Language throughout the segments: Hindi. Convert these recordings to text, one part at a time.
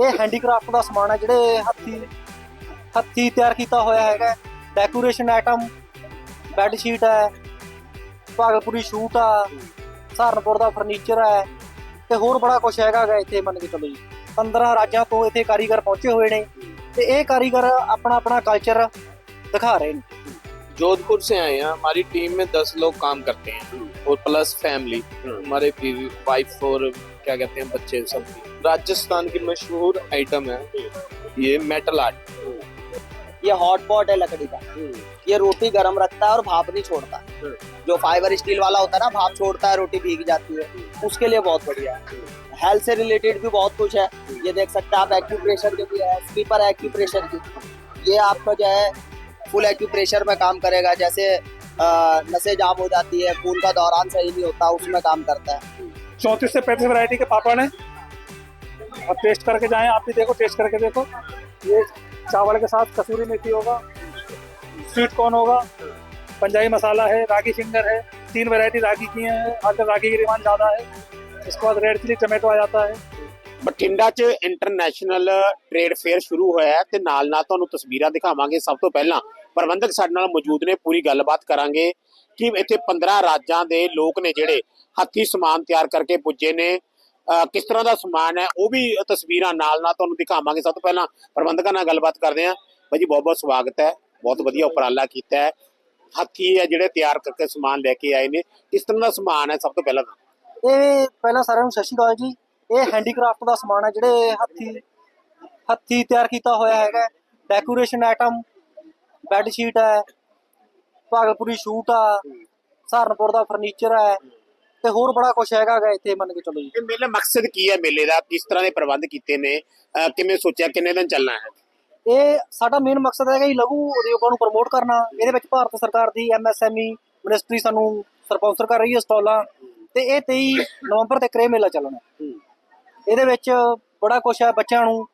ਇਹ ਹੈਂਡੀਕ੍ਰਾਫਟ ਦਾ ਸਮਾਨ ਹੈ ਜਿਹੜੇ ਹੱਥੀ ਹੱਥੀ ਤਿਆਰ ਕੀਤਾ ਹੋਇਆ ਹੈਗਾ ਡੈਕੋਰੇਸ਼ਨ ਆਈਟਮ ਬੈੱਡ ਸ਼ੀਟ ਹੈ, ਭਾਗਲਪੁਰੀ ਸ਼ੂਟ ਆ, ਸਹਾਰਨਪੁਰ ਦਾ ਫਰਨੀਚਰ ਹੈ ਤੇ ਹੋਰ ਬੜਾ ਕੁਝ ਹੈਗਾ ਗਾ ਇੱਥੇ ਮੰਨ ਕੇ ਚੱਲੋ ਜੀ। 15 ਰਾਜਾਂ ਤੋਂ ਇੱਥੇ ਕਾਰੀਗਰ ਪਹੁੰਚੇ ਹੋਏ ਨੇ ਤੇ ਇਹ ਕਾਰੀਗਰ ਆਪਣਾ ਆਪਣਾ ਕਲਚਰ ਦਿਖਾ ਰਹੇ ਨੇ। जोधपुर से आए हैं। हमारी टीम में दस लोग काम करते हैं। और प्लस फैमिली हमारे वाइफ और क्या कहते हैं बच्चे सब। राजस्थान की मशहूर आइटम है ये मेटल आर्ट ये हॉट पॉट है लकड़ी का। ये रोटी गर्म रखता है और भाप नहीं छोड़ता। जो फाइबर स्टील वाला होता है ना भाप छोड़ता है रोटी भीग जाती है। उसके लिए बहुत बढ़िया है। हेल्थ से रिलेटेड भी बहुत कुछ है। ये देख सकते हैं आप एक्यूप्रेशर के भी है स्लीपर एक्यूप्रेशर की ये आपका जो है फुल एक्यूप्रेशर में काम करेगा, जैसे नशे जाम हो जाती है, खून का दौरान सही नहीं होता, उसमें काम करता है। चौंतीस से पैंतीस वैरायटी के पापड़ हैं। और टेस्ट करके जाएँ, आप भी देखो टेस्ट करके देखो। ये चावल के साथ कसूरी मेथी होगा स्वीट कॉर्न होगा, पंजाबी मसाला है, रागी फिंगर है, तीन वैरायटी रागी की हैं, आजकल रागी की डिमांड ज़्यादा है। इसके बाद रेड चिली टमाटो आ जाता है। ਬਠਿੰਡਾ 'ਚ ਇੰਟਰਨੈਸ਼ਨਲ ਟ੍ਰੇਡ ਫੇਅਰ ਸ਼ੁਰੂ ਹੋਇਆ ਹੈ ਤੇ ਨਾਲ ਨਾਲ ਤੁਹਾਨੂੰ ਤਸਵੀਰਾਂ ਦਿਖਾਵਾਂਗੇ। ਸਭ ਤੋਂ ਪਹਿਲਾਂ ਪ੍ਰਬੰਧਕ ਸਾਡੇ ਨਾਲ ਮੌਜੂਦ ਨੇ, ਪੂਰੀ ਗੱਲਬਾਤ ਕਰਾਂਗੇ ਕਿ ਇੱਥੇ 15 ਰਾਜਾਂ ਦੇ ਲੋਕ ਨੇ ਜਿਹੜੇ ਹੱਥੀ ਸਮਾਨ ਤਿਆਰ ਕਰਕੇ ਪੁੱਜੇ ਨੇ। ਕਿਸ ਤਰ੍ਹਾਂ ਦਾ ਸਮਾਨ ਹੈ, ਉਹ ਵੀ ਤਸਵੀਰਾਂ ਨਾਲ ਨਾਲ ਤੁਹਾਨੂੰ ਦਿਖਾਵਾਂਗੇ। ਸਭ ਤੋਂ ਪਹਿਲਾਂ ਪ੍ਰਬੰਧਕਾਂ ਨਾਲ ਗੱਲਬਾਤ ਕਰਦੇ ਹਾਂ। ਭਾਈ ਜੀ ਬਹੁਤ ਬਹੁਤ ਸਵਾਗਤ ਹੈ। ਬਹੁਤ ਵਧੀਆ ਉਪਰਾਲਾ ਕੀਤਾ ਹੈ। ਹੱਥੀ ਹੈ ਜਿਹੜੇ ਤਿਆਰ ਕਰਕੇ ਸਮਾਨ ਲੈ ਕੇ ਆਏ ਨੇ। ਕਿਸ ਤਰ੍ਹਾਂ ਦਾ ਸਮਾਨ ਹੈ, ਸਭ ਤੋਂ ਪਹਿਲਾਂ ਇਹ ਪਹਿਲਾਂ ਸਾਰਿਆਂ ਨੂੰ ਸਤਿ ਸ਼੍ਰੀ ਅਕਾਲ ਜੀ। ਇਹ ਹੈਂਡੀਕ੍ਰਾਫਟ ਦਾ ਸਮਾਨ ਹੈ ਜਿਹੜੇ ਹੱਥੀ ਹੱਥੀ ਤਿਆਰ ਕੀਤਾ ਹੋਇਆ ਹੈਗਾ। ਡੈਕੋਰੇਸ਼ਨ ਆਈਟਮ ਬੈੱਡ ਸ਼ੀਟ ਹੈ ਭਾਗਲਪੁਰੀ ਸ਼ੂਟ ਆ ਸਹਾਰਨਪੁਰ ਦਾ ਫਰਨੀਚਰ ਹੈ ਤੇ ਹੋਰ ਬੜਾ ਕੁਝ ਹੈਗਾ ਗਾ ਇੱਥੇ ਮੰਨ ਕੇ ਚੱਲੋ ਜੀ। ਇਹ ਮੇਲੇ ਮਕਸਦ ਕੀ ਹੈ ਮੇਲੇ ਦਾ? ਕਿਸ ਤਰ੍ਹਾਂ ਦੇ ਪ੍ਰਬੰਧ ਕੀਤੇ ਨੇ? ਅਹ ਕਿਵੇਂ ਸੋਚਿਆ? ਕਿੰਨੇ ਦਿਨ ਚੱਲਣਾ ਹੈ? ਇਹ ਸਾਡਾ ਮੇਨ ਮਕਸਦ ਹੈਗਾ ਜੀ ਲਘੂ ਉਦਯੋਗਾਂ ਨੂੰ ਪ੍ਰਮੋਟ ਕਰਨਾ। ਇਹਦੇ ਵਿੱਚ ਭਾਰਤ ਸਰਕਾਰ ਦੀ ਐਮਐਸਐਮਈ ਮਿਨਿਸਟਰੀ ਸਾਨੂੰ ਸਪਾਂਸਰ ਕਰ ਰਹੀ ਹੈ ਸਟਾਲਾਂ। ਤੇ ਇਹ 23 ਨਵੰਬਰ ਤੱਕ ਇਹ ਮੇਲਾ ਚੱਲਣਾ ਇਹਦੇ ਵਿੱਚ ਬੜਾ ਕੁਝ ਹੈ ਬੱਚਿਆਂ ਨੂੰ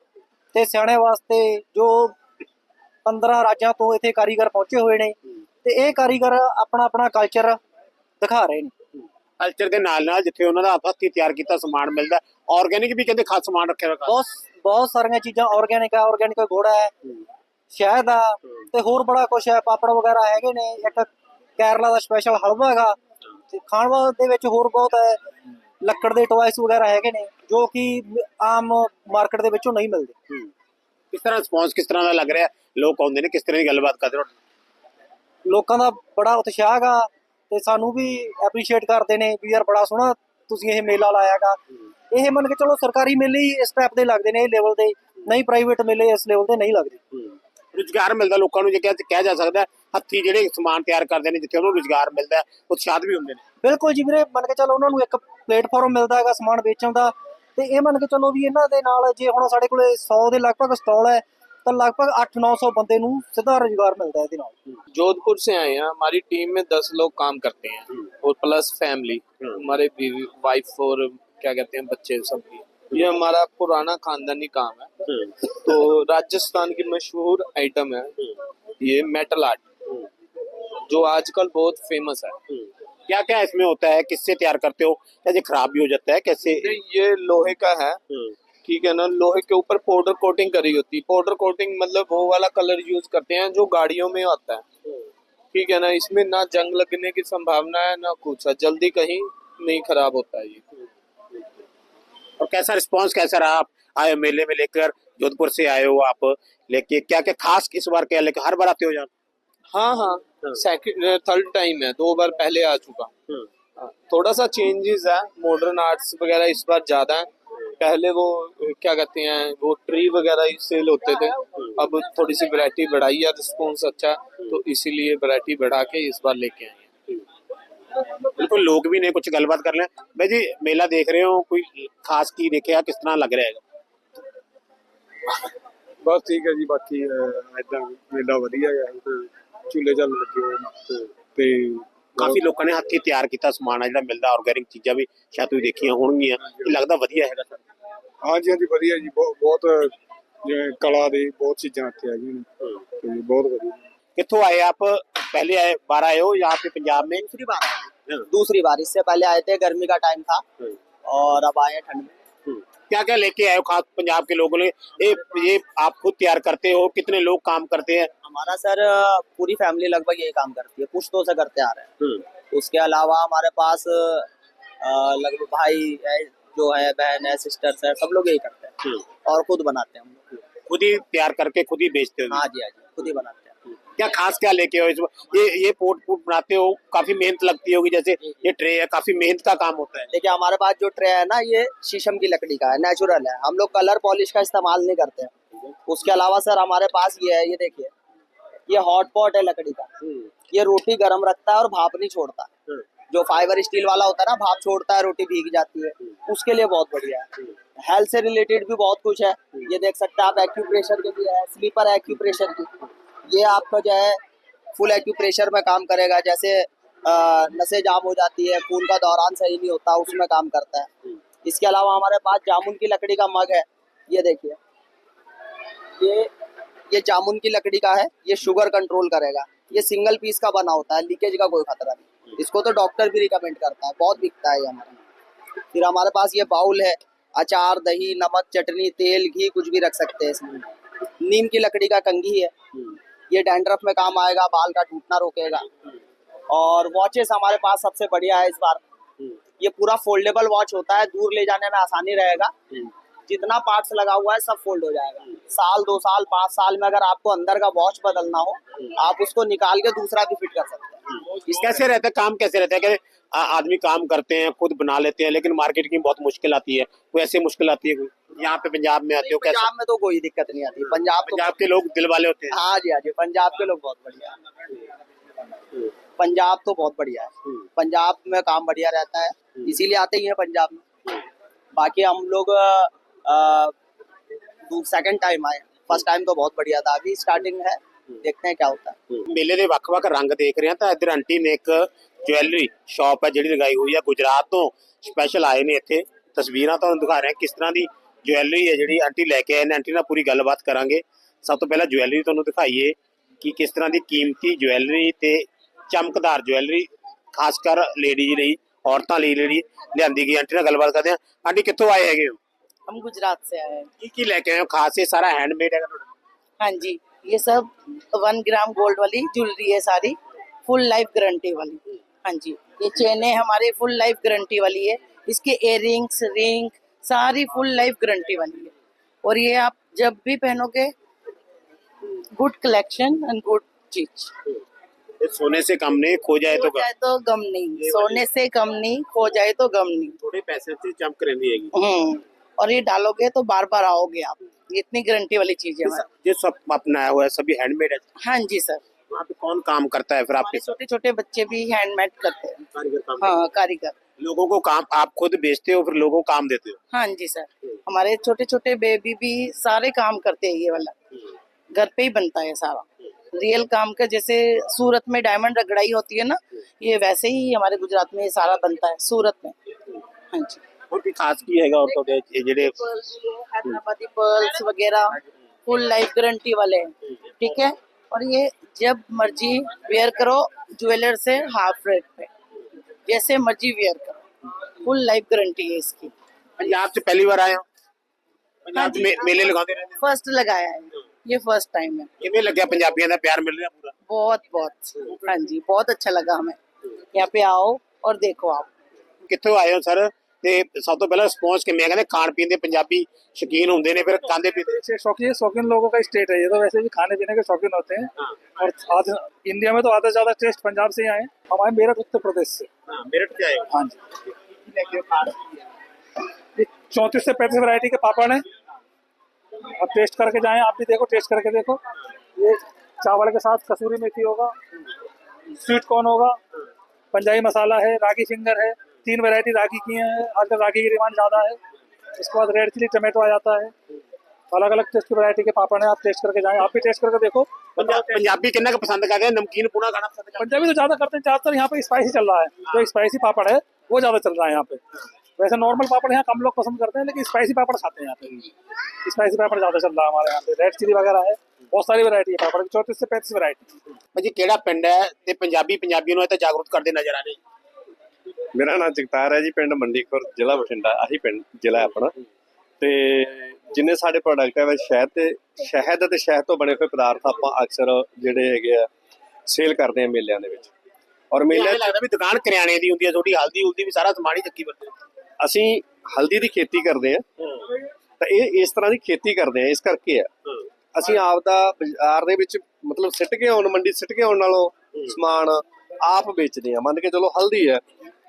ਤੇ ਸਿਆਣਿਆਂ ਵਾਸਤੇ ਜੋ 15 ਰਾਜਾਂ ਤੋਂ ਇੱਥੇ ਕਾਰੀਗਰ ਪਹੁੰਚੇ ਹੋਏ ਨੇ ਤੇ ਇਹ ਕਾਰੀਗਰ ਆਪਣਾ ਆਪਣਾ ਕਲਚਰ ਦਿਖਾ ਰਹੇ ਨੇ। ਕਲਚਰ ਦੇ ਨਾਲ ਨਾਲ ਜਿੱਥੇ ਉਹਨਾਂ ਦਾ ਹੱਥੀਂ ਤਿਆਰ ਕੀਤਾ ਸਮਾਨ ਮਿਲਦਾ ਆਰਗੇਨਿਕ ਵੀ ਕਹਿੰਦੇ ਖਾਸ ਸਮਾਨ ਰੱਖਿਆ ਹੋਇਆ ਬਹੁਤ ਬਹੁਤ ਸਾਰੀਆਂ ਚੀਜ਼ਾਂ ਆਰਗੈਨਿਕ ਆ ਆਰਗੈਨਿਕ ਘੋੜਾ ਹੈ ਸ਼ਹਿਦ ਆ ਤੇ ਹੋਰ ਬੜਾ ਕੁਝ ਹੈ ਪਾਪੜ ਵਗੈਰਾ ਹੈਗੇ ਨੇ ਇੱਕ ਕੇਰਲਾ ਦਾ ਸਪੈਸ਼ਲ ਹਲਵਾ ਹੈਗਾ ਖਾਣ ਵਾਲੇ ਦੇ ਵਿੱਚ ਹੋਰ ਬਹੁਤ ਹੈ। ਲੱਕੜ ਦੇ ਟੋਇਸ ਵਗੈਰਾ ਹੈਗੇ ਨੇ ਜੋ ਕਿ ਆਮ ਮਾਰਕੀਟ ਦੇ ਵਿੱਚੋਂ ਨਹੀਂ ਮਿਲਦੇ। ਕਿਸ ਤਰ੍ਹਾਂ ਰਿਸਪੌਂਸ ਕਿਸ ਤਰ੍ਹਾਂ ਦਾ ਲੱਗ ਰਿਹਾ? ਲੋਕ ਆਉਂਦੇ ਨੇ ਕਿਸ ਤਰ੍ਹਾਂ ਦੀ ਗੱਲਬਾਤ ਕਰਦੇ ਨੇ? ਲੋਕਾਂ ਦਾ ਬੜਾ ਉਤਸ਼ਾਹ ਹੈਗਾ ਤੇ ਸਾਨੂੰ ਵੀ ਐਪਰੀਸ਼ੀਏਟ ਕਰਦੇ ਨੇ ਵੀ ਯਾਰ ਬੜਾ ਸੋਹਣਾ ਤੁਸੀਂ ਇਹ ਮੇਲਾ ਲਾਇਆਗਾ ਇਹ ਮੰਨ ਕੇ ਚਲੋ ਸਰਕਾਰੀ ਮੇਲੇ ਹੀ ਇਸ ਟਾਈਪ ਦੇ ਲੱਗਦੇ ਨੇ ਇਹ ਲੈਵਲ ਦੇ। ਨਹੀਂ ਪ੍ਰਾਈਵੇਟ ਮੇਲੇ ਇਸ ਲੈਵਲ ਦੇ ਨਹੀਂ ਲੱਗਦੇ। ਰੁਜ਼ਗਾਰ ਮਿਲਦਾ ਲੋਕਾਂ ਨੂੰ ਜੇ ਕਿਹਾ ਕਿਹਾ ਜਾ ਸਕਦਾ ਹੱਥੀਂ ਜਿਹੜੇ ਸਮਾਨ ਤਿਆਰ ਕਰਦੇ ਨੇ ਜਿੱਥੇ ਉਹਨਾਂ ਰੁਜ਼ਗਾਰ ਮਿਲਦਾ ਹੈ, ਉਤਸ਼ਾਹਤ ਵੀ ਹੁੰਦੇ ਨੇ। ਬਿਲਕੁਲ ਜੀ ਵੀਰੇ ਮੰਨ ਕੇ ਚੱਲੋ ਉਹਨਾਂ ਨੂੰ ਇੱਕ ਪਲੇਟਫਾਰਮ ਮਿਲਦਾ ਹੈਗਾ ਸਮਾਨ ਵੇਚਣ ਦਾ ਤੇ ਇਹ ਮੰਨ ਕੇ ਚੱਲੋ ਵੀ ਇਹਨਾਂ ਦੇ ਨਾਲ ਜੇ ਹੁਣ ਸਾਡੇ ਕੋਲੇ 100 ਦੇ ਲਗਭਗ ਸਟਾਲ ਹੈ ਤਾਂ ਲਗਭਗ 8-900 ਬੰਦੇ ਨੂੰ ਸਿੱਧਾ ਰੁਜ਼ਗਾਰ ਮਿਲਦਾ ਇਹਦੇ ਨਾਲ जोधपुर से आए हैं हमारी टीम में दस लोग काम करते हैं और प्लस फैमिली हमारे वाइफ और क्या कहते हैं बच्चे सब ये हमारा पुराना खानदानी काम है तो राजस्थान की मशहूर आइटम है ये मेटल आर्ट जो आजकल बहुत फेमस है क्या क्या इसमें होता है? किससे तैयार करते हो? ये खराब भी हो जाता है? कैसे? ये लोहे का है। ठीक है ना? लोहे के ऊपर पाउडर कोटिंग करी होती। है पाउडर कोटिंग मतलब वो वाला कलर यूज़ करते हैं जो गाड़ियों में आता है। ठीक है ना? इसमें ना जंग लगने की संभावना है ना कुछ है। जल्दी कहीं नहीं खराब होता है ये। और कैसा रिस्पांस कैसा रहा? आप आए मेले में लेकर जोधपुर से आए हो आप लेके। क्या क्या खास इस बार क्या लेकर हर बार आते हो जान हाँ हाँ। सेकंड थर्ड टाइम है दो बार पहले आ चुका। थोड़ा सा चेंजेस है मॉडर्न आर्ट्स वगैरह इस बार ज़्यादा है। पहले वो क्या कहते हैं वो ट्री वगैरह सेल होते थे। हम्म। अब थोड़ी सी वैरायटी बढ़ाई है रिस्पॉन्स अच्छा तो इसीलिए वैरायटी बढ़ा के इस बार लेके आए बिल्कुल लोग भी ने कुछ गलबात कर लें। भाई जी मेला देख रहे हो कोई खास की देखे किस तरह लग रहा है? बस ठीक है जी बाकी इदा मेला वाइया ਝੂਲੇ ਚੱਲ ਲੱਗੇ ਹੋਏ ਨੇ ਤੇ ਕਾਫੀ ਲੋਕਾਂ ਨੇ ਹੱਥੀਂ ਤਿਆਰ ਕੀਤਾ ਸਮਾਨ ਆ ਜਿਹੜਾ ਮਿਲਦਾ ਆਰਗੈਨਿਕ ਚੀਜ਼ਾਂ ਵੀ ਸ਼ਾਇਦ ਤੁਸੀਂ ਦੇਖੀਆਂ ਹੋਣਗੀਆਂ ਇਹ ਲੱਗਦਾ ਵਧੀਆ ਹੈਗਾ ਸਰ ਹਾਂਜੀ ਹਾਂਜੀ ਵਧੀਆ ਜੀ ਬਹੁਤ ਬਹੁਤ ਜਿਵੇਂ ਕਲਾ ਦੇ ਬਹੁਤ ਚੀਜ਼ਾਂ ਇੱਥੇ ਹੈਗੀਆਂ ਨੇ ਤੇ ਬਹੁਤ ਵਧੀਆ कितों आए आप पहले आए बार आए हो यहाँ पे पंजाब में दूसरी बार आए। दूसरी बार इससे पहले आए थे गर्मी का टाइम था और अब आए हैं ठंड में क्या क्या लेके आए हो खास पंजाब के लोगों ने? ये ये आप खुद तैयार करते हो? कितने लोग काम करते हैं? हमारा सर पूरी फैमिली लगभग यही काम करती है। कुछ तो से करते आ रहे हैं। हम्म, उसके अलावा हमारे पास लगभग भाई है जो है बहन है सिस्टर्स है सब लोग यही करते हैं। हम्म। और खुद बनाते हैं हम लोग। खुद ही तैयार करके खुद ही बेचते हैं। हाँ जी हाँ जी। खुद ही बनाते हैं। क्या खास क्या लेके हो इसमें ये ये पोट पोट बनाते हो काफ़ी मेहनत लगती होगी जैसे ये ट्रे है काफ़ी मेहनत का काम होता है। देखिए हमारे पास जो ट्रे है ना ये शीशम की लकड़ी का है नेचुरल है। हम लोग कलर पॉलिश का इस्तेमाल नहीं करते हैं। उसके अलावा सर हमारे पास ये है ये देखिए। ये हॉट पॉट है लकड़ी का। ये रोटी गर्म रखता है और भाप नहीं छोड़ता। जो फाइबर स्टील वाला होता है ना भाप छोड़ता है रोटी भीग जाती है। उसके लिए बहुत बढ़िया है। हेल्थ से रिलेटेड भी बहुत कुछ है। ये देख सकते हैं आप एक्यूप्रेशर के भी है स्लीपर एक्यूप्रेशर की ये आपका जो है फुल एक्यूप्रेशर में काम करेगा, जैसे नशे जाम हो जाती है, खून का दौरान सही नहीं होता, उसमें काम करता है। इसके अलावा हमारे पास जामुन की लकड़ी का मग है, ये देखिए। ये ये जामुन की लकड़ी का है, ये शुगर कंट्रोल करेगा। ये सिंगल पीस का बना होता है लीकेज का कोई खतरा नहीं। इसको तो डॉक्टर भी रिकमेंड करता है, बहुत बिकता है ये हमारे फिर हमारे पास ये बाउल है, अचार, दही, नमक, चटनी, तेल, घी, कुछ भी रख सकते हैं इसमें। नीम की लकड़ी का कंघी है। ये डैंड्रफ में काम आएगा बाल का टूटना रोकेगा। और वॉचेस हमारे पास सबसे बढ़िया है इस बार। ये पूरा फोल्डेबल वॉच होता है दूर ले जाने में आसानी रहेगा। जितना पार्ट्स लगा हुआ है सब फोल्ड हो जाएगा। साल दो साल पाँच साल में अगर आपको अंदर का वॉच बदलना हो आप उसको निकाल के दूसरा भी फिट कर सकते हैं। कैसे रहता है काम कैसे रहता है आदमी काम करते हैं खुद बना लेते हैं लेकिन मार्केट की बहुत मुश्किल आती है। कोई ऐसी मुश्किल आती है कोई? यहाँ पे पंजाब में आते हो कैसे पंजाब में तो कोई दिक्कत नहीं आती पंजाब तो पंजाब के लोग दिल वाले होते हैं हाँ जी हाँ जी पंजाब के लोग बहुत बढ़िया है पंजाब तो बहुत बढ़िया है पंजाब में काम बढ़िया रहता है इसीलिए आते ही हैं पंजाब में बाकी हम लोग सेकंड टाइम आए फर्स्ट टाइम तो बहुत बढ़िया था अभी स्टार्टिंग है देखते हैं क्या होता है ਮੇਲੇ ਦੇ ਵੱਖ-ਵੱਖ ਰੰਗ ਦੇਖ ਰਹੇ ਹਾਂ ਤਾਂ ਇੱਧਰ ਆਂਟੀ ਨੇ ਇੱਕ ਜੁਐਲਰੀ ਸ਼ਾਪ ਹੈ ਜਿਹੜੀ ਲਗਾਈ ਹੋਈ ਹੈ ਗੁਜਰਾਤ ਤੋਂ ਸਪੈਸ਼ਲ ਆਏ ਨੇ ਇੱਥੇ ਤਸਵੀਰਾਂ ਤੁਹਾਨੂੰ ਦਿਖਾ ਰਹੇ ਹਾਂ ਕਿਸ ਤਰ੍ਹਾਂ ਦੀ ਜੁਐਲਰੀ ਹੈ ਜਿਹੜੀ ਆਂਟੀ ਲੈ ਕੇ ਆਏ ਨੇ ਆਂਟੀ ਨਾਲ ਪੂਰੀ ਗੱਲਬਾਤ ਕਰਾਂਗੇ ਸਭ ਤੋਂ ਪਹਿਲਾਂ ਜੁਐਲਰੀ ਤੁਹਾਨੂੰ ਦਿਖਾਈਏ ਕਿ ਕਿਸ ਤਰ੍ਹਾਂ ਦੀ ਕੀਮਤੀ ਜੁਐਲਰੀ ਤੇ ਚਮਕਦਾਰ ਜੁਐਲਰੀ ਖਾਸ ਕਰ ਲੇਡੀਜ਼ ਲਈ ਔਰਤਾਂ ਲਈ ਜਿਹੜੀ ਲਿਆਂਦੀ ਗਈ ਆਂਟੀ ਨਾਲ ਗੱਲਬਾਤ ਕਰਦੇ ਹਾਂ ਆਂਟੀ ਕਿੱਥੋਂ ਆਏ ਹੈਗੇ ਹੋ हम गुजरात से आए हैं ਕੀ ਕੀ ਲੈ ਕੇ ਆਏ ਹੋ ਖਾਸ ਇਹ ਸਾਰਾ ਹੈਂਡਮੇਡ ਹੈਗਾ ਤੁਹਾਡਾ हाँ जी ये सब वन ग्राम गोल्ड वाली ज्वेलरी है सारी फुल लाइफ गारंटी वाली हाँ जी ये चेनें हमारे फुल लाइफ गारंटी वाली है इसके इयरिंग्स रिंग सारी फुल लाइफ गारंटी वाली है। और ये आप जब भी पहनोगे गुड कलेक्शन एंड गुड चीज़। सोने से कम नहीं खो जाए तो जाए तो गम नहीं। सोने से कम नहीं खो जाए तो गम नहीं। थोड़े पैसे से चमक हम्म। और ये डालोगे तो बार बार आओगे आप। इतनी गारंटी वाली चीज़ है ये सब अपनाया हुआ है सभी हैंडमेड है। हाँ जी सर वहाँ पे कौन काम करता है फिर आपके छोटे छोटे बच्चे भी हैंडमेड करते हैं। कारीगर हाँ। कारीगर? लोगों को काम आप खुद बेचते हो फिर लोगों को काम देते हो? हाँ जी सर। हमारे छोटे छोटे बेबी भी सारे काम करते हैं ये वाला। घर पे ही बनता है सारा। रियल काम का जैसे सूरत में डायमंड रगड़ाई होती है ना ये वैसे ही हमारे गुजरात में ये सारा बनता है सूरत में। हाँ जी। और भी खास की हैगा और ये हैदराबादी पर्ल्स वगैरह फुल लाइफ गारंटी वाले हैं ठीक है? और ये जब मर्ज़ी वेयर करो ज्वेलर से हाफ़ रेट पे। जैसे मर्जी वेयर करो फुल लाइफ गारंटी है इसकी पंजाब से पहली बार आए हो पंजाब ਚ ਮੇ- ਮੇਲੇ ਲਗਾਉਂਦੇ ਰਹਿੰਦੇ ਹੋ फर्स्ट लगाया है ये फर्स्ट टाइम है ਕਿਵੇਂ ਲੱਗਿਆ ਪੰਜਾਬੀਆਂ ਦਾ ਪਿਆਰ ਮਿਲ ਰਿਹਾ ਪੂਰਾ बहुत बहुत हाँ जी बहुत अच्छा लगा हमें यहाँ पे आओ और देखो आप ਕਿੱਥੋਂ ਆਏ ਹੋ ਸਰ ਤੇ ਸਭ ਤੋਂ ਪਹਿਲਾਂ ਰਿਸਪੌਂਸ ਕਿਵੇਂ ਆ ਕਹਿੰਦੇ ਖਾਣ ਪੀਣ ਦੇ ਪੰਜਾਬੀ ਸ਼ੌਕੀਨ ਹੁੰਦੇ ਨੇ ਫਿਰ ਖਾਂਦੇ ਪੀਂਦੇ से शौकीन शौकीन लोगों का स्टेट है ये तो वैसे भी खाने पीने के शौकीन होते हैं और आज इंडिया में तो आधा से ज्यादा टेस्ट पंजाब से ही आए हैं। हम आए मेरठ उत्तर प्रदेश से ਹਾਂ ਮੇਰਠ ਤੇ ਆਏ ਹੋ हाँ जी ये चौंतीस से पैंतीस वैरायटी के पापड़ हैं अब टेस्ट करके जाएं आप भी देखो टेस्ट करके देखो ये चावल के साथ कसूरी मेथी होगा स्वीट कॉर्न होगा पंजाबी मसाला है रागी फिंगर है तीन वैरायटी रागी की हैं आजकल रागी की डिमांड ज़्यादा है इसके बाद रेड चिली टमाटो आ जाता है अलग अलग टेस्ट की वैरायटी के पापड़ हैं आप टेस्ट करके जाएं आप भी टेस्ट करके देखो पंजाब पंजाबी कितना का पसंद करते हैं नमकीन पूना खाना पसंद करते पंजाबी तो ज़्यादा करते हैं ज़्यादातर यहाँ पे स्पाइसी चल रहा है जो स्पाइसी पापड़ है वो ज़्यादा चल रहा है यहाँ पे वैसे नॉर्मल पापड़ यहाँ कम लोग पसंद करते हैं लेकिन स्पाइसी पापड़ खाते हैं यहाँ पे स्पाइसी पापड़ ज़्यादा चल रहा है हमारे यहाँ पे रेड चिली वगैरह है बहुत सारी वैरायटी है पापड़ की चौंतीस से पैंतीस वैरायटी ਭਾਜੀ ਕਿਹੜਾ ਪਿੰਡ ਹੈ ਤੇ ਪੰਜਾਬੀ ਪੰਜਾਬੀਆਂ ਨੂੰ ਇਹ ਤਾਂ ਜਾਗਰੂਕ ਕਰਦੇ ਨਜ਼ਰ ਆ ਰਹੇ ਮੇਰਾ ਨਾਮ ਜਗਤਾਰ ਹੈ ਜੀ ਪਿੰਡ ਮੰਡੀਖੁਰ ਜ਼ਿਲ੍ਹਾ ਬਠਿੰਡਾ ਆਹੀ ਪਿੰਡ ਜ਼ਿਲ੍ਹਾ ਆਪਣਾ। ਤੇ ਜਿੰਨੇ ਸਾਡੇ ਪ੍ਰੋਡਕਟ ਹੈ ਸ਼ਹਿਦ ਤੇ ਸ਼ਹਿਦ ਤੇ ਸ਼ਹਿਦ ਤੋਂ ਬਣੇ ਹੋਏ ਪਦਾਰਥ ਆਪਾਂ ਅਕਸਰ ਜਿਹੜੇ ਹੈਗੇ ਆ ਸੇਲ ਕਰਦੇ ਆ ਮੇਲਿਆਂ ਦੇ ਵਿੱਚ। ਔਰ ਮੇਲੇ ਲੱਗਦਾ ਵੀ ਦੁਕਾਨ ਕਰਿਆਣੇ ਦੀ ਹੁੰਦੀ ਹੈ ਤੁਹਾਡੀ ਹਲਦੀ ਹੁਲਦੀ ਵੀ ਸਾਰਾ ਸਮਾਨ ਹੀ ਚੱਕੀ ਵਰਤੇ ਅਸੀਂ ਹਲਦੀ ਦੀ ਖੇਤੀ ਕਰਦੇ ਆ। ਤਾਂ ਇਹ ਇਸ ਤਰ੍ਹਾਂ ਦੀ ਖੇਤੀ ਕਰਦੇ ਆ ਇਸ ਕਰਕੇ ਆ ਅਸੀਂ ਆਪ ਦਾ ਬਾਜ਼ਾਰ ਦੇ ਵਿੱਚ ਮਤਲਬ ਸਿੱਟ ਕੇ ਆਉਣ ਮੰਡੀ ਸਿੱਟ ਕੇ ਆਉਣ ਨਾਲੋਂ ਸਮਾਨ ਆਪ ਵੇਚਦੇ ਆ। ਮੰਨ ਕੇ ਚਲੋ ਹਲਦੀ ਹੈ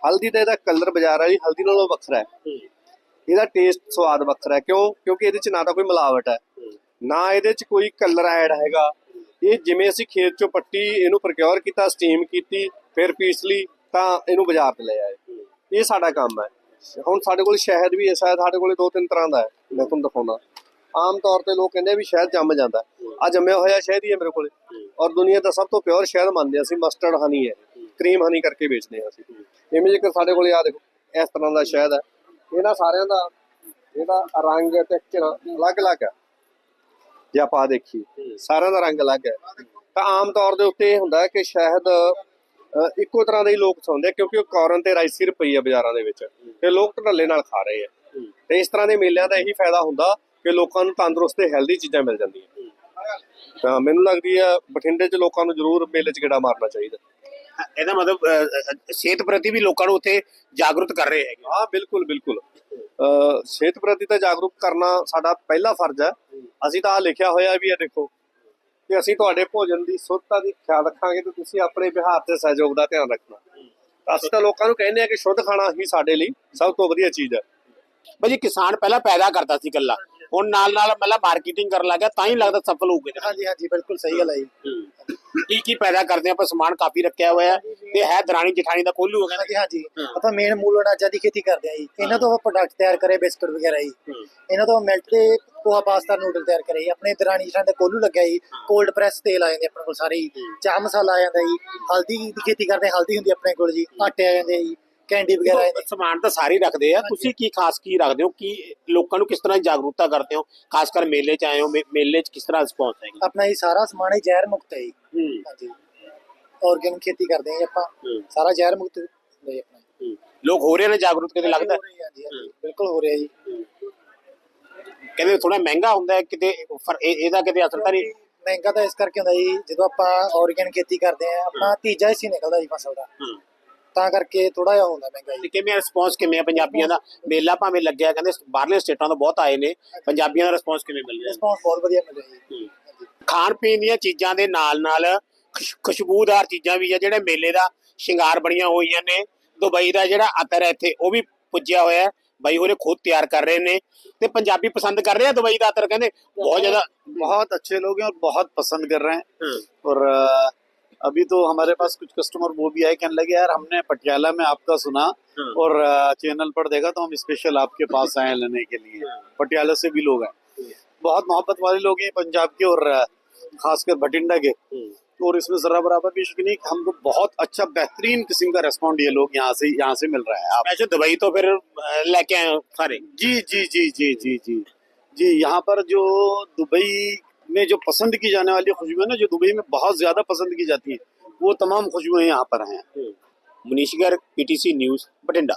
ਹਲਦੀ ਦਾ ਇਹਦਾ ਕਲਰ ਬਾਜ਼ਾਰ ਵਾਲੀ ਹਲਦੀ ਨਾਲੋਂ ਵੱਖਰਾ ਹੈ। ਇਹਦਾ ਟੇਸਟ ਸਵਾਦ ਵੱਖਰਾ ਹੈ। ਕਿਉਂ? ਕਿਉਂਕਿ ਇਹਦੇ ਚ ਨਾ ਤਾਂ ਕੋਈ ਮਿਲਾਵਟ ਹੈ। ਨਾ ਇਹਦੇ ਚ ਕੋਈ ਕਲਰ ਐਡ ਹੈਗਾ। ਇਹ ਜਿਵੇਂ ਅਸੀਂ ਖੇਤ ਚੋਂ ਪੱਟੀ ਇਹਨੂੰ ਪ੍ਰੋਕਿਓਰ ਕੀਤਾ ਸਟੀਮ ਕੀਤੀ ਫਿਰ ਪੀਸ ਲਈ ਤਾਂ ਇਹਨੂੰ ਬਾਜ਼ਾਰ ਤੇ ਲੈ ਆਏ। ਇਹ ਸਾਡਾ ਕੰਮ ਹੈ। ਹੁਣ ਸਾਡੇ ਕੋਲ ਸ਼ਹਿਦ ਵੀ ਹੈ। ਸ਼ਾਇਦ ਸਾਡੇ ਕੋਲੇ ਦੋ ਤਿੰਨ ਤਰ੍ਹਾਂ ਦਾ ਹੈ। ਮੈਂ ਤੁਹਾਨੂੰ ਦਿਖਾਉਣਾ। ਆਮ ਤੌਰ ਤੇ ਲੋਕ ਕਹਿੰਦੇ ਵੀ ਸ਼ਹਿਦ ਜੰਮ ਜਾਂਦਾ ਆ ਜੰਮਿਆ ਹੋਇਆ ਸ਼ਹਿਦ ਹੀ ਹੈ ਮੇਰੇ ਕੋਲੇ। ਔਰ ਦੁਨੀਆ ਦਾ ਸਭ ਤੋਂ ਪਿਓਰ ਸ਼ਹਿਦ ਮੰਨਦੇ ਅਸੀਂ ਮਸਟਰਡ ਹਨੀ ਹੈ। ਕਰੀਮ ਹਨੀ ਕਰਕੇ ਵੇਚਦੇ ਆ ਅਸੀਂ। ਇਵੇਂ ਜੇਕਰ ਸਾਡੇ ਕੋਲੇ ਆ ਦੇਖੋ, ਇਸ ਤਰ੍ਹਾਂ ਦਾ ਸ਼ਹਿਦ ਹੈ। ਇਹਦਾ ਸਾਰਿਆਂ ਦਾ, ਇਹਦਾ ਰੰਗ ਟੈਕਸਚਰ ਅਲੱਗ-ਅਲੱਗ ਹੈ। ਜੇ ਆਪਾਂ ਦੇਖੀਏ, ਸਾਰਿਆਂ ਦਾ ਰੰਗ ਅਲੱਗ ਹੈ। ਤਾਂ ਆਮ ਤੌਰ ਦੇ ਉੱਤੇ ਇਹ ਹੁੰਦਾ ਹੈ ਕਿ ਸ਼ਹਿਦ ਇੱਕੋ ਤਰ੍ਹਾਂ ਦੇ ਹੀ ਲੋਕ ਖਾਂਦੇ ਆ, ਕਿਉਂਕਿ ਉਹ ਕੌਰਨ ਤੇ ਰਾਈਸੀ ਰੁਪਈ ਪਈ ਆ ਬਾਜ਼ਾਰਾਂ ਦੇ ਵਿੱਚ। ਤੇ ਲੋਕ ਢੱਲੇ ਨਾਲ ਖਾ ਰਹੇ ਆ। ਤੇ ਇਸ ਤਰ੍ਹਾਂ ਦੇ ਮੇਲਿਆਂ ਦਾ ਇਹੀ ਫਾਇਦਾ ਹੁੰਦਾ ਕਿ ਲੋਕਾਂ ਨੂੰ ਤੰਦਰੁਸਤ ਤੇ ਹੈਲਦੀ ਚੀਜ਼ਾਂ ਮਿਲ ਜਾਂਦੀਆਂ। ਤਾਂ ਮੈਨੂੰ ਲੱਗਦੀ ਆ ਬਠਿੰਡੇ 'ਚ ਲੋਕਾਂ ਨੂੰ ਜ਼ਰੂਰ ਮੇਲੇ 'ਚ ਗੇੜਾ ਮਾਰਨਾ ਚਾਹੀਦਾ। ਇਹਦਾ ਮਤਲਬ ਸਿਹਤ ਪ੍ਰਤੀ ਵੀ ਲੋਕਾਂ ਨੂੰ ਉੱਥੇ ਜਾਗਰੂਕ ਕਰ ਰਹੇ ਹੈਗੇ। ਹਾਂ ਬਿਲਕੁਲ ਬਿਲਕੁਲ। ਸਿਹਤ ਪ੍ਰਤੀ ਤਾਂ ਜਾਗਰੂਕ ਕਰਨਾ ਸਾਡਾ ਪਹਿਲਾ ਫਰਜ਼ ਹੈ। ਅਸੀਂ ਤਾਂ ਆ ਲਿਖਿਆ ਹੋਇਆ ਵੀ ਆ ਦੇਖੋ ਕਿ ਅਸੀਂ ਤੁਹਾਡੇ ਭੋਜਨ ਦੀ ਸ਼ੁੱਧਤਾ ਦੀ ਖਿਆਲ ਰੱਖਾਂਗੇ ਤੇ ਤੁਸੀਂ ਆਪਣੇ ਵਿਹਾਰ ਤੇ ਸਹਿਯੋਗ ਦਾ ਧਿਆਨ ਰੱਖਣਾ। ਅਸੀਂ ਤਾਂ ਲੋਕਾਂ ਨੂੰ ਕਹਿੰਦੇ ਆ ਕਿ ਸ਼ੁੱਧ ਖਾਣਾ ਹੀ ਸਾਡੇ ਲਈ ਸਭ ਤੋਂ ਵਧੀਆ ਚੀਜ਼ ਹੈ। ਭਾਜੀ ਕਿਸਾਨ ਪਹਿਲਾਂ ਪੈਦਾ ਕਰਦਾ ਸੀ ਇਕੱਲਾ। ਹੁਣ ਨਾਲ ਨਾਲ ਮਤਲਬ ਮਾਰਕੀਟਿੰਗ ਕਰਨ ਲੱਗਾ ਤਾਂ ਹੀ ਲੱਗਦਾ ਸਫਲ ਹੋਊਗੇ ਹਾਂਜੀ ਹਾਂਜੀ ਬਿਲਕੁਲ ਸਹੀ ਗੱਲ ਹੈ ਜੀ। ਕੀ ਕੀ ਪੈਦਾ ਕਰਦੇ ਆਪਾਂ ਸਮਾਨ ਕਾਫੀ ਰੱਖਿਆ ਹੋਇਆ ਹੈ ਤੇ ਹੈ ਦਰਾਣੀ ਜਠਾਣੀ ਦਾ ਕੋਲੂ ਹੋ ਗਿਆ ਹਾਂਜੀ। ਹਾਂਜੀ ਆਪਾਂ ਮੇਨ ਮੂਲ ਅਨਾਜਾਂ ਦੀ ਖੇਤੀ ਕਰਦੇ ਆ ਜੀ। ਇਹਨਾਂ ਤੋਂ ਆਪਾਂ ਪ੍ਰੋਡਕਟ ਤਿਆਰ ਕਰੇ ਬਿਸਕੁਟ ਵਗੈਰਾ ਜੀ। ਇਹਨਾਂ ਤੋਂ ਮਿਲਟ ਤੇ ਪੋਹਾ ਪਾਸਤਾ ਨੂਡਲ ਤਿਆਰ ਕਰੇ ਜੀ। ਆਪਣੇ ਦਰਾਣੀ ਜਠਾਣੀ ਦਾ ਕੋਲੂ ਲੱਗਿਆ ਜੀ। ਕੋਲਡ ਪ੍ਰੈਸ ਤੇਲ ਆ ਜਾਂਦੇ ਆਪਣੇ ਕੋਲ ਸਾਰੇ ਜੀ। ਚਾਹ ਮਸਾਲਾ ਆ ਜਾਂਦਾ ਜੀ। ਹਲਦੀ ਦੀ ਖੇਤੀ ਕਰਦੇ ਹਲਦੀ ਹੁੰਦੀ ਆਪਣੇ ਕੋਲ ਜੀ। ਆਟੇ ਆ ਜਾਂਦੇ ਜੀ। ਕੈਂਡੀ ਵਗੈਰਾ ਜਾਂਦੀ ਸਮਾਨ ਤਾਂ ਸਾਰੇ ਹੀ ਰੱਖਦੇ ਆ। ਤੁਸੀਂ ਕੀ ਖਾਸ ਕੀ ਰੱਖਦੇ ਹੋ? ਕੀ ਲੋਕਾਂ ਨੂੰ ਕਿਸ ਤਰ੍ਹਾਂ ਜਾਗਰੂਕਤਾ ਕਰਦੇ ਹੋ? ਖਾਸ ਕਰ ਮੇਲੇ 'ਚ ਆਏ ਹੋ। ਮੇ- ਮੇਲੇ 'ਚ ਕਿਸ ਤਰ੍ਹਾਂ ਰਿਸਪੌਂਸ ਹੈ ਆਪਣਾ ਇਹ ਸਾਰਾ ਸਮਾਨ ਹੀ ਜ਼ਹਿਰ ਮੁਕਤ ਹੈ ਜੀ। ਹਾਂਜੀ। ਆਰਗੈਨਿਕ ਖੇਤੀ ਕਰਦੇ ਹਾਂ ਜੀ ਆਪਾਂ। ਸਾਰਾ ਜ਼ਹਿਰ ਮੁਕਤ ਹੁੰਦਾ ਜੀ ਆਪਣਾ। ਲੋਕ ਹੋ ਰਹੇ ਨੇ ਜਾਗਰੂਕ ਕਿਤੇ ਲੱਗਦਾ? ਹੋ ਰਹੀ ਹੈ ਜੀ, ਹਾਂਜੀ, ਬਿਲਕੁਲ ਹੋ ਰਿਹਾ ਜੀ। ਕਹਿੰਦੇ ਥੋੜਾ ਮਹਿੰਗਾ ਹੁੰਦਾ ਹੈ ਕਿਤੇ ਇਹ- ਇਹਦਾ ਕਿਤੇ ਅਸਰ ਤਾਂ ਨਹੀਂ? ਮਹਿੰਗਾ ਤਾਂ ਇਸ ਕਰਕੇ ਹੁੰਦਾ ਜੀ ਜਦੋਂ ਆਪਾਂ ਆਰਗੈਨਿਕ ਖੇਤੀ ਕਰਦੇ ਆ ਆਪਣਾ ਤੀਜਾ ਹਿੱਸਾ ਹੀ ਨਿਕਲਦਾ ਜੀ ਫਸਲ ਦਾ। ਹੂੰ। ਤਾਂ ਕਰਕੇ ਥੋੜਾ ਜਿਹਾ ਹੁੰਦਾ ਮਹਿੰਗਾ ਜੀ ਤੇ ਕਿਵੇਂ ਰਿਸਪੌਂਸ ਕਿਵੇਂ ਆ ਪੰਜਾਬੀਆਂ ਦਾ ਮੇਲਾ ਭਾਵੇਂ ਲੱਗਿਆ ਕਹਿੰਦੇ ਬਾਹਰਲੇ ਸਟੇਟਾਂ ਤੋਂ ਬਹੁਤ ਆਏ ਨੇ ਪੰਜਾਬੀਆਂ ਦਾ ਰਿਸਪੌਂਸ ਕਿਵੇਂ ਮਿਲ ਰਿਹਾ ਰਿਸਪੌਂਸ ਬਹੁਤ ਵਧੀਆ ਮਿਲ ਰਿਹਾ ਜੀ ਖਾਣ ਪੀਣ ਦੀਆਂ ਚੀਜ਼ਾਂ ਦੇ ਨਾਲ ਨਾਲ ਖੁਸ਼- ਖੁਸ਼ਬੂਦਾਰ ਚੀਜ਼ਾਂ ਵੀ ਆ ਜਿਹੜੇ ਮੇਲੇ ਦਾ ਸ਼ਿੰਗਾਰ ਬਣੀਆਂ ਹੋਈਆਂ ਨੇ ਦੁਬਈ ਦਾ ਜਿਹੜਾ ਅਤਰ ਹੈ ਇੱਥੇ ਉਹ ਵੀ ਪੁੱਜਿਆ ਹੋਇਆ ਹੈ ਬਾਈ ਹੋਰੇ ਖੁਦ ਤਿਆਰ ਕਰ ਰਹੇ ਨੇ ਤੇ ਪੰਜਾਬੀ ਪਸੰਦ ਕਰ ਰਹੇ ਆ ਦੁਬਈ ਦਾ ਅਤਰ ਕਹਿੰਦੇ ਬਹੁਤ ਜ਼ਿਆਦਾ बहुत अच्छे लोग हैं और बहुत पसंद कर रहे हैं और अ, अभी तो हमारे पास कुछ कस्टमर वो भी आए कहने लगे यार हमने पटियाला में आपका सुना हाँ। और चैनल पर देखा तो हम स्पेशल आपके पास आए लेने के लिए। हाँ। पटियाला से भी लोग आए। बहुत मोहब्बत वाले लोग हैं पंजाब के और खासकर भटिंडा के। हाँ। और इसमें जरा बराबर भी शुक्र नहीं हमको बहुत अच्छा बेहतरीन किस्म का रेस्पॉन्ड ये लोग यहाँ से यहाँ से मिल रहा है। आप दुबई तो फिर लेके आए सारे। जी जी जी जी जी जी। जी यहाँ पर जो दुबई में जो पसंद की जाने वाली खुशबू ना, जो दुबई में बहुत ज़्यादा पसंद की जाती है, वो तमाम खुशबुएँ यहाँ पर हैं। Munishgarh PTC news Bathinda.